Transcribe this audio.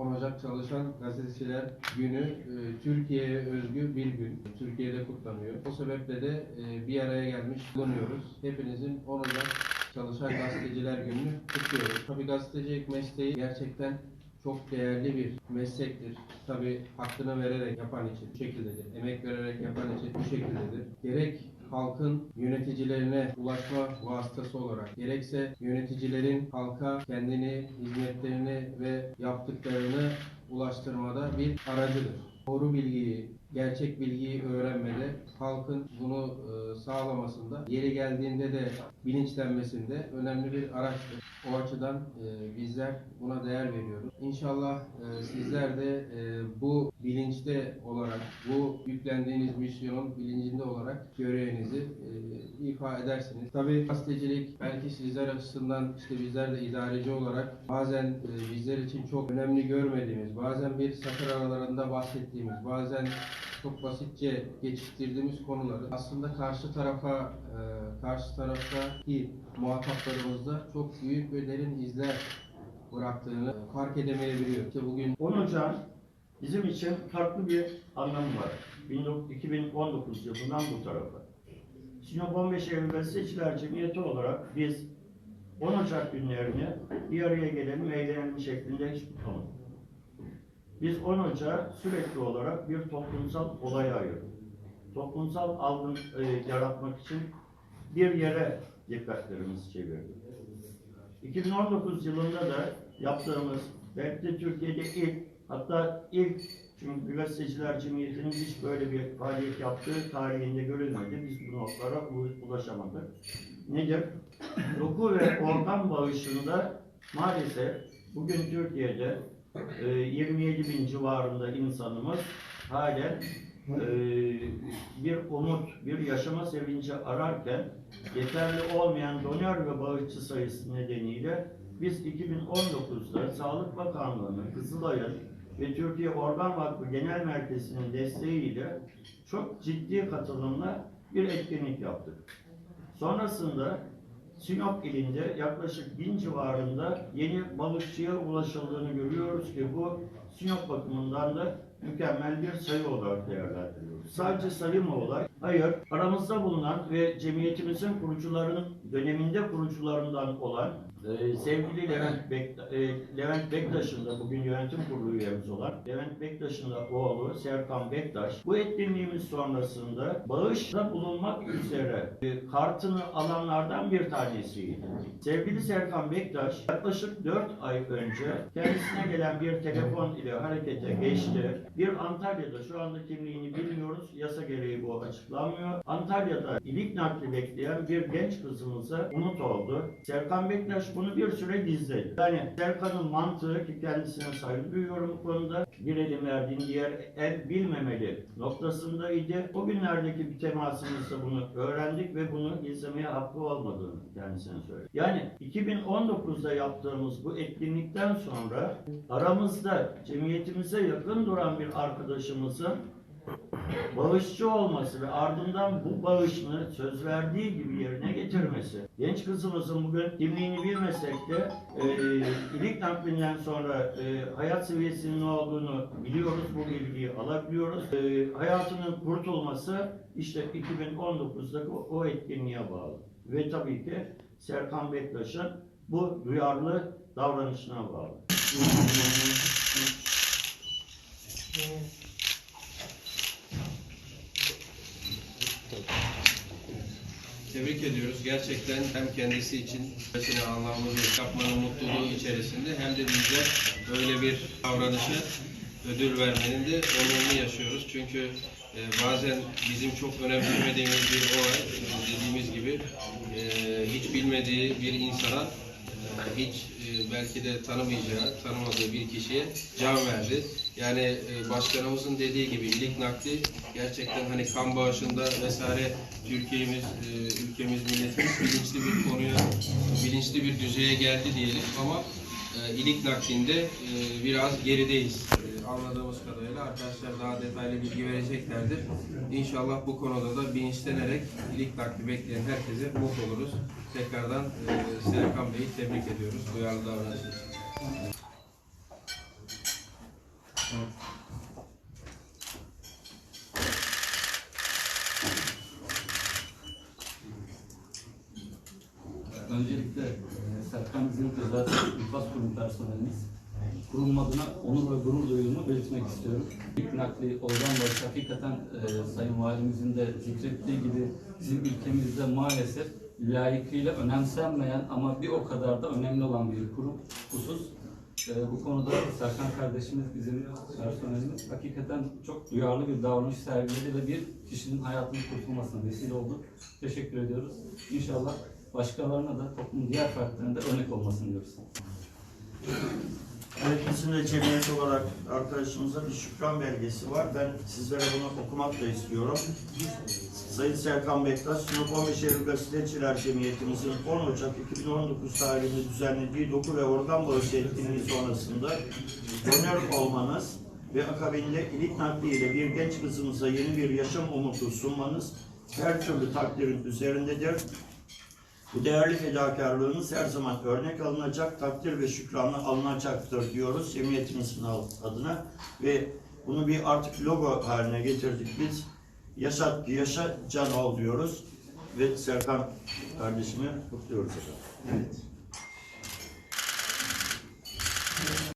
10 Ocak Çalışan Gazeteciler Günü e, Türkiye'ye özgü bir gün. Türkiye'de kutlanıyor. O sebeple de e, bir araya gelmiş bulunuyoruz. Hepinizin 10 Ocak Çalışan Gazeteciler Günü'nü kutluyoruz. Tabii gazetecilik mesleği gerçekten çok değerli bir meslektir. Tabii hakkını vererek yapan için bu şekildedir. Emek vererek yapan için bu şekildedir. Gerek halkın yöneticilerine ulaşma vasıtası olarak gerekse yöneticilerin halka kendini, hizmetlerini ve yaptıklarını ulaştırmada bir aracıdır. Doğru bilgiyi, gerçek bilgiyi öğrenmede halkın bunu e, sağlamasında, yeri geldiğinde de bilinçlenmesinde önemli bir araçtır. O açıdan e, bizler buna değer veriyoruz. İnşallah e, sizler de bu bilinçte olarak, bu yüklendiğiniz misyonun bilincinde olarak görevinizi e, ifa edersiniz. Tabii gazetecilik belki sizler açısından işte bizler de idareci olarak bazen e, bizler için çok önemli görmediğimiz, bazen bir satır aralarında bahsettiğimiz, bazen çok basitçe geçiştirdiğimiz konuları aslında karşı tarafa e, karşı taraftaki muhataplarımızda çok büyük ve derin izler bıraktığını fark edemeyebiliyor. İşte bugün 10 Ocak bizim için farklı bir anlamı var. 2019 yılından bu tarafa. Sinop 15 Eylül Gazeteciler Cemiyeti olarak biz 10 Ocak günlerini bir araya gelelim, eğlenelim şeklinde hiç tutmadık. Biz 10 Ocak sürekli olarak bir toplumsal olaya ayırdık. Toplumsal algın e, yaratmak için bir yere dikkatlerimizi çevirdik. 2019 yılında da yaptığımız belki de Türkiye'de ilk hatta ilk çünkü gazeteciler cemiyetinin hiç böyle bir faaliyet yaptığı tarihinde görülmedi. Biz bu noktalara u- ulaşamadık. Nedir? Doku ve organ bağışında maalesef bugün Türkiye'de e, 27 bin civarında insanımız halen e, bir umut, bir yaşama sevinci ararken yeterli olmayan donör ve bağışçı sayısı nedeniyle biz 2019'da Sağlık Bakanlığı'nın, Kızılay'ın ve Türkiye Organ Vakfı Genel Merkezi'nin desteğiyle çok ciddi katılımla bir etkinlik yaptık. Sonrasında Sinop ilinde yaklaşık bin civarında yeni balıkçıya ulaşıldığını görüyoruz ki bu Sinop bakımından da mükemmel bir sayı olarak değerlendiriyoruz. Sadece sayı mı olay? Hayır. Aramızda bulunan ve cemiyetimizin kurucularının döneminde kurucularından olan e, sevgili Levent, Bek, e, Levent Bektaş'ın da bugün yönetim kurulu üyemiz olan Levent Bektaş'ın da oğlu Serkan Bektaş bu etkinliğimiz sonrasında bağışta bulunmak üzere e, kartını alanlardan bir tanesiydi. Sevgili Serkan Bektaş yaklaşık 4 ay önce kendisine gelen bir telefon ile harekete geçti. Bir Antalya'da şu anda kimliğini bilmiyoruz. Yasa gereği bu açıklanmıyor. Antalya'da ilik nakli bekleyen bir genç kızımıza umut oldu. Serkan Bektaş bunu bir süre gizledi. Yani Serkan'ın mantığı ki kendisine saygı duyuyorum bu konuda. Bir elin verdiğin diğer el bilmemeli noktasındaydı. O günlerdeki bir temasımızda bunu öğrendik ve bunu gizlemeye hakkı olmadığını kendisine söyledi. Yani 2019'da yaptığımız bu etkinlikten sonra aramızda cemiyetimize yakın duran bir arkadaşımızın bağışçı olması ve ardından bu bağışını söz verdiği gibi yerine getirmesi. Genç kızımızın bugün kimliğini bilmesek de e, ilik naklinden sonra e, hayat seviyesinin ne olduğunu biliyoruz, bu bilgiyi alabiliyoruz. E, hayatının kurtulması işte 2019'daki o, o etkinliğe bağlı. Ve tabii ki Serkan Bektaş'ın bu duyarlı davranışına bağlı. Tebrik ediyoruz. Gerçekten hem kendisi için böylesine anlamlı bir yapmanın mutluluğu içerisinde hem de bizler böyle bir davranışa ödül vermenin de onurunu yaşıyoruz. Çünkü e, bazen bizim çok önemsemediğimiz bir olay e, dediğimiz gibi e, hiç bilmediği bir insana hiç e, belki de tanımayacağı, tanımadığı bir kişiye can verdi. Yani e, başkanımızın dediği gibi ilik nakli gerçekten hani kan bağışında vesaire Türkiye'miz, e, ülkemiz, milletimiz bilinçli bir konuya, bilinçli bir düzeye geldi diyelim ama e, ilik naklinde biraz gerideyiz. Anladığımız kadarıyla arkadaşlar daha detaylı bilgi vereceklerdir. İnşallah bu konuda da bilinçlenerek ilik nakli bekleyen herkese mutlu oluruz. Tekrardan e, Serkan Bey'i tebrik ediyoruz duyarlı davranışı için. Öncelikle e, Serkan bizim özel infaz kurum personelimiz. Kurum adına onur ve gurur duyduğumu belirtmek istiyorum. İlk nakli Ozan Barış hakikaten e, Sayın Valimizin de zikrettiği gibi bizim ülkemizde maalesef layıkıyla önemsenmeyen ama bir o kadar da önemli olan bir kurum, husus. E, bu konuda Serkan kardeşimiz bizim personelimiz hakikaten çok duyarlı bir davranış sergiledi ve bir kişinin hayatının kurtulmasına vesile oldu. Teşekkür ediyoruz. İnşallah başkalarına da toplumun diğer fertlerine de örnek olmasını diliyoruz. Evet, de cemiyet olarak arkadaşımıza bir şükran belgesi var. Ben sizlere bunu okumak da istiyorum. Sayın Serkan Bektaş, Sinop 15 Eylül Gazeteciler Cemiyetimizin 10 Ocak 2019 tarihinde düzenlediği doku ve organ bağışı etkinliği sonrasında donör olmanız ve akabinde ilik nakliyle bir genç kızımıza yeni bir yaşam umudu sunmanız her türlü takdirin üzerindedir. Bu değerli fedakarlığınız her zaman örnek alınacak, takdir ve şükranla alınacaktır diyoruz cemiyetimizin adına ve bunu bir artık logo haline getirdik biz. Yaşat, yaşa, can ol diyoruz ve Serkan kardeşimi kutluyoruz. Evet.